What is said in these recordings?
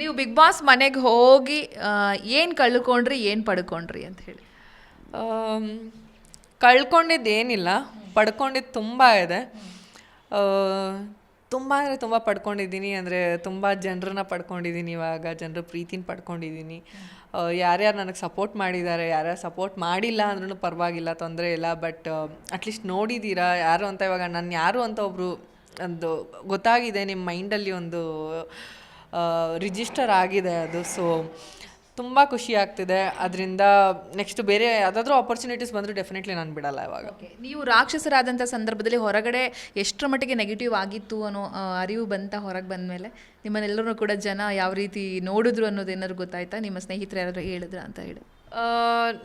ನೀವು big boss ಮನೆಗೆ ಹೋಗಿ ಏನು ಕಳ್ಕೊಂಡ್ರಿ, ಏನು ಪಡ್ಕೊಂಡ್ರಿ ಅಂತ ಹೇಳಿ. ಕಳ್ಕೊಂಡಿದ್ದು ಏನಿಲ್ಲ ಪಡ್ಕೊಂಡಿದ್ದು ತುಂಬ ಇದೆ. ತುಂಬ ಅಂದರೆ ತುಂಬ ಪಡ್ಕೊಂಡಿದ್ದೀನಿ, ಅಂದರೆ ತುಂಬ ಜನರನ್ನ ಪಡ್ಕೊಂಡಿದ್ದೀನಿ ಇವಾಗ, ಜನರ ಪ್ರೀತಿನ ಪಡ್ಕೊಂಡಿದ್ದೀನಿ. ಯಾರ್ಯಾರು ನನಗೆ ಸಪೋರ್ಟ್ ಮಾಡಿದ್ದಾರೆ ಯಾರ್ಯಾರು ಸಪೋರ್ಟ್ ಮಾಡಿಲ್ಲ ಅಂದ್ರೂ ಪರವಾಗಿಲ್ಲ, ತೊಂದರೆ ಇಲ್ಲ ಬಟ್ ಅಟ್ಲೀಸ್ಟ್ ನೋಡಿದ್ದೀರಾ ಯಾರು ಅಂತ ಇವಾಗ ನಾನು ಯಾರು ಅಂತ ಒಬ್ಬರು ಒಂದು ಗೊತ್ತಾಗಿದೆ ನಿಮ್ಮ ಮೈಂಡಲ್ಲಿ ಒಂದು ರಿಜಿಸ್ಟರ್ ಆಗಿದೆ ಅದು. ಸೊ ತುಂಬ ಖುಷಿ ಆಗ್ತಿದೆ. ಅದರಿಂದ ನೆಕ್ಸ್ಟ್ ಬೇರೆ ಯಾವುದಾದ್ರೂ ಆಪರ್ಚುನಿಟೀಸ್ ಬಂದರೂ ಡೆಫಿನೆಟ್ಲಿ ನಾನು ಬಿಡಲ್ಲ ಇವಾಗ. ನೀವು ರಾಕ್ಷಸರಾದಂಥ ಸಂದರ್ಭದಲ್ಲಿ ಹೊರಗಡೆ ಎಷ್ಟರ ಮಟ್ಟಿಗೆ ನೆಗೆಟಿವ್ ಆಗಿತ್ತು ಅನ್ನೋ ಅರಿವು ಬಂತ ಹೊರಗೆ ಬಂದ ಮೇಲೆ ನಿಮ್ಮನ್ನೆಲ್ಲರೂ ಕೂಡ ಜನ ಯಾವ ರೀತಿ ನೋಡಿದ್ರು ಅನ್ನೋದು ಏನಾದ್ರು ಗೊತ್ತಾಯ್ತಾ? ನಿಮ್ಮ ಸ್ನೇಹಿತರು ಯಾರಾದರೂ ಹೇಳಿದ್ರ ಅಂತ ಹೇಳಿ.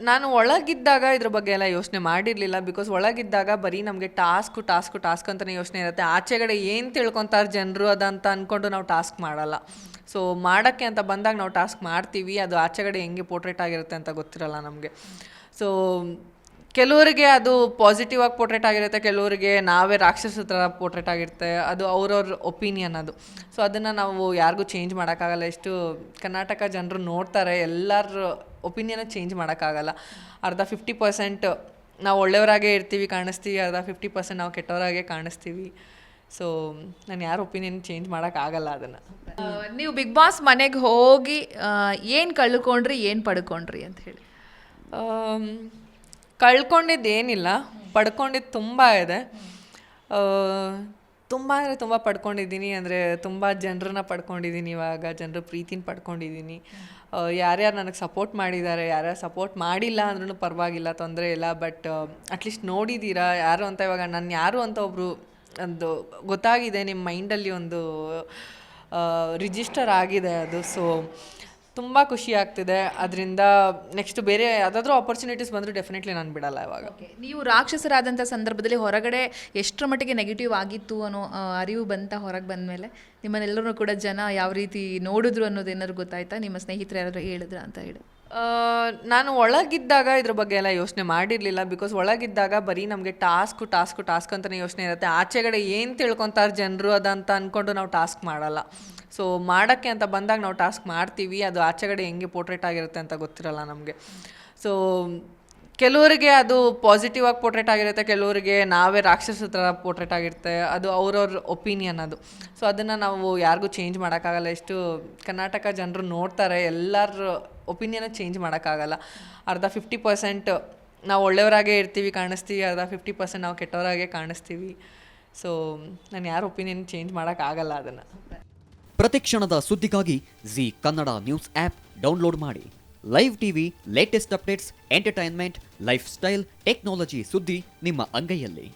ನಾನು ಒಳಗಿದ್ದಾಗ ಇದ್ರ ಬಗ್ಗೆ ಎಲ್ಲ ಯೋಚನೆ ಮಾಡಿರಲಿಲ್ಲ ಬಿಕಾಸ್ ಒಳಗಿದ್ದಾಗ ಬರೀ ನಮಗೆ ಟಾಸ್ಕು ಟಾಸ್ಕು ಟಾಸ್ಕ್ ಅಂತಲೇ ಯೋಚನೆ ಇರುತ್ತೆ. ಆಚೆಗಡೆ ಏನು ತಿಳ್ಕೊತಾರೆ ಜನರು ಅದಂತ ಅಂದ್ಕೊಂಡು ನಾವು ಟಾಸ್ಕ್ ಮಾಡಲ್ಲ. ಸೊ ಮಾಡೋಕ್ಕೆ ಅಂತ ಬಂದಾಗ ನಾವು ಟಾಸ್ಕ್ ಮಾಡ್ತೀವಿ. ಅದು ಆಚೆಗಡೆ ಹೆಂಗೆ ಪೋರ್ಟ್ರೇಟ್ ಆಗಿರುತ್ತೆ ಅಂತ ಗೊತ್ತಿರಲ್ಲ ನಮಗೆ. ಸೊ ಕೆಲವರಿಗೆ ಅದು ಪಾಸಿಟಿವ್ ಆಗಿ ಪೋರ್ಟ್ರೇಟ್ ಆಗಿರುತ್ತೆ ಕೆಲವರಿಗೆ ನಾವೇ ರಾಕ್ಷಸ ಥರ ಪೋರ್ಟ್ರೇಟ್ ಆಗಿರುತ್ತೆ ಅದು ಅವ್ರವ್ರ ಒಪಿನಿಯನ್ ಅದು. ಸೊ ಅದನ್ನು ನಾವು ಯಾರಿಗೂ ಚೇಂಜ್ ಮಾಡೋಕ್ಕಾಗಲ್ಲ. ಎಷ್ಟು ಕರ್ನಾಟಕ ಜನರು ನೋಡ್ತಾರೆ ಎಲ್ಲರ ಒಪಿನಿಯನ್ ಚೇಂಜ್ ಮಾಡೋಕ್ಕಾಗಲ್ಲ. ಅರ್ಧ ಫಿಫ್ಟಿ ಪರ್ಸೆಂಟ್ ನಾವು ಒಳ್ಳೆಯವರಾಗೇ ಇರ್ತೀವಿ ಕಾಣಿಸ್ತೀವಿ ಅರ್ಧ ಫಿಫ್ಟಿ ಪರ್ಸೆಂಟ್ ನಾವು ಕೆಟ್ಟವರಾಗೆ ಕಾಣಿಸ್ತೀವಿ. ಸೊ ನಾನು ಯಾರ ಒಪಿನಿಯನ್ ಚೇಂಜ್ ಮಾಡೋಕ್ಕಾಗಲ್ಲ ಅದನ್ನು. ನೀವು ಬಿಗ್ ಬಾಸ್ ಮನೆಗೆ ಹೋಗಿ ಏನು ಕಳ್ಕೊಂಡ್ರಿ ಏನು ಪಡ್ಕೊಂಡ್ರಿ ಅಂತ ಹೇಳಿ. ಕಳ್ಕೊಂಡಿದ್ದು ಏನಿಲ್ಲ ಪಡ್ಕೊಂಡಿದ್ದು ತುಂಬ ಇದೆ. ತುಂಬ ಅಂದರೆ ತುಂಬ ಪಡ್ಕೊಂಡಿದ್ದೀನಿ, ಅಂದರೆ ತುಂಬ ಜನರನ್ನ ಪಡ್ಕೊಂಡಿದ್ದೀನಿ ಇವಾಗ, ಜನರ ಪ್ರೀತಿನ ಪಡ್ಕೊಂಡಿದ್ದೀನಿ. ಯಾರ್ಯಾರು ನನಗೆ ಸಪೋರ್ಟ್ ಮಾಡಿದ್ದಾರೆ, ಯಾರ್ಯಾರು ಸಪೋರ್ಟ್ ಮಾಡಿಲ್ಲ ಅಂದ್ರೂ ಪರವಾಗಿಲ್ಲ, ತೊಂದರೆ ಇಲ್ಲ ಬಟ್ ಅಟ್ಲೀಸ್ಟ್ ನೋಡಿದ್ದೀರಾ ಯಾರು ಅಂತ ಇವಾಗ ನಾನು ಯಾರು ಅಂತ ಒಬ್ಬರು ಒಂದು ಗೊತ್ತಾಗಿದೆ ನಿಮ್ಮ ಮೈಂಡಲ್ಲಿ ಒಂದು ರಿಜಿಸ್ಟರ್ ಆಗಿದೆ ಅದು ಸೊ ತುಂಬ ಖುಷಿ ಆಗ್ತಿದೆ. ಅದರಿಂದ ನೆಕ್ಸ್ಟ್ ಬೇರೆ ಯಾವುದಾದ್ರೂ ಆಪರ್ಚುನಿಟೀಸ್ ಬಂದರೂ ಡೆಫಿನೆಟ್ಲಿ ನಾನು ಬಿಡಲ್ಲ ಇವಾಗ. ನೀವು ರಾಕ್ಷಸರಾದಂಥ ಸಂದರ್ಭದಲ್ಲಿ ಹೊರಗಡೆ ಎಷ್ಟರ ಮಟ್ಟಿಗೆ ನೆಗೆಟಿವ್ ಆಗಿತ್ತು ಅನ್ನೋ ಅರಿವು ಬಂತ ಹೊರಗೆ ಬಂದಮೇಲೆ? ನಿಮ್ಮನ್ನೆಲ್ಲರೂ ಕೂಡ ಜನ ಯಾವ ರೀತಿ ನೋಡಿದ್ರು ಅನ್ನೋದು ಏನಾದ್ರು ಗೊತ್ತಾಯ್ತಾ? ನಿಮ್ಮ ಸ್ನೇಹಿತರು ಯಾರಾದ್ರು ಹೇಳಿದ್ರ ಅಂತ ಹೇಳಿ. ನಾನು ಒಳಗಿದ್ದಾಗ ಇದ್ರ ಬಗ್ಗೆ ಎಲ್ಲ ಯೋಚನೆ ಮಾಡಿರಲಿಲ್ಲ ಬಿಕಾಸ್ ಒಳಗಿದ್ದಾಗ ಬರೀ ನಮಗೆ ಟಾಸ್ಕ್ ಟಾಸ್ಕ್ ಟಾಸ್ಕ್ ಅಂತಲೇ ಯೋಚನೆ ಇರುತ್ತೆ. ಆಚೆಗಡೆ ಏನು ತಿಳ್ಕೊತಾರೆ ಜನರು ಅದಂತ ಅಂದ್ಕೊಂಡು ನಾವು ಟಾಸ್ಕ್ ಮಾಡಲ್ಲ. ಸೊ ಮಾಡೋಕ್ಕೆ ಅಂತ ಬಂದಾಗ ನಾವು ಟಾಸ್ಕ್ ಮಾಡ್ತೀವಿ, ಅದು ಆಚೆಗಡೆ ಹೆಂಗೆ ಪೋರ್ಟ್ರೇಟ್ ಆಗಿರುತ್ತೆ ಅಂತ ಗೊತ್ತಿರಲ್ಲ ನಮಗೆ. ಸೊ ಕೆಲವರಿಗೆ ಅದು ಪಾಸಿಟಿವ್ ಆಗಿ ಪೋರ್ಟ್ರೇಟ್ ಆಗಿರುತ್ತೆ, ಕೆಲವರಿಗೆ ನಾವೇ ರಾಕ್ಷಸ ಥರ ಪೋರ್ಟ್ರೇಟ್ ಆಗಿರುತ್ತೆ, ಅದು ಅವ್ರವ್ರ ಒಪಿನಿಯನ್ ಅದು. ಸೊ ಅದನ್ನು ನಾವು ಯಾರಿಗೂ ಚೇಂಜ್ ಮಾಡೋಕ್ಕಾಗಲ್ಲ. ಎಷ್ಟು ಕರ್ನಾಟಕ ಜನರು ನೋಡ್ತಾರೆ ಎಲ್ಲರ ಒಪಿನಿಯನ್ ಚೇಂಜ್ ಮಾಡೋಕ್ಕಾಗಲ್ಲ. ಅರ್ಧ ಫಿಫ್ಟಿ ಪರ್ಸೆಂಟ್ ನಾವು ಒಳ್ಳೆಯವರಾಗೇ ಇರ್ತೀವಿ ಕಾಣಿಸ್ತೀವಿ, ಅರ್ಧ ಫಿಫ್ಟಿ ಪರ್ಸೆಂಟ್ ನಾವು ಕೆಟ್ಟವರಾಗೇ ಕಾಣಿಸ್ತೀವಿ. ಸೊ ನಾನು ಯಾರ ಒಪಿನಿಯನ್ ಚೇಂಜ್ ಮಾಡೋಕ್ಕಾಗಲ್ಲ ಅದನ್ನು. ಪ್ರತಿಕ್ಷಣದ ಸುದ್ದಿಗಾಗಿ Zee Kannada news app download ಮಾಡಿ. Live TV latest updates entertainment lifestyle technology ಸುದ್ದಿ ನಿಮ್ಮ ಅಂಗೈಯಲ್ಲಿ.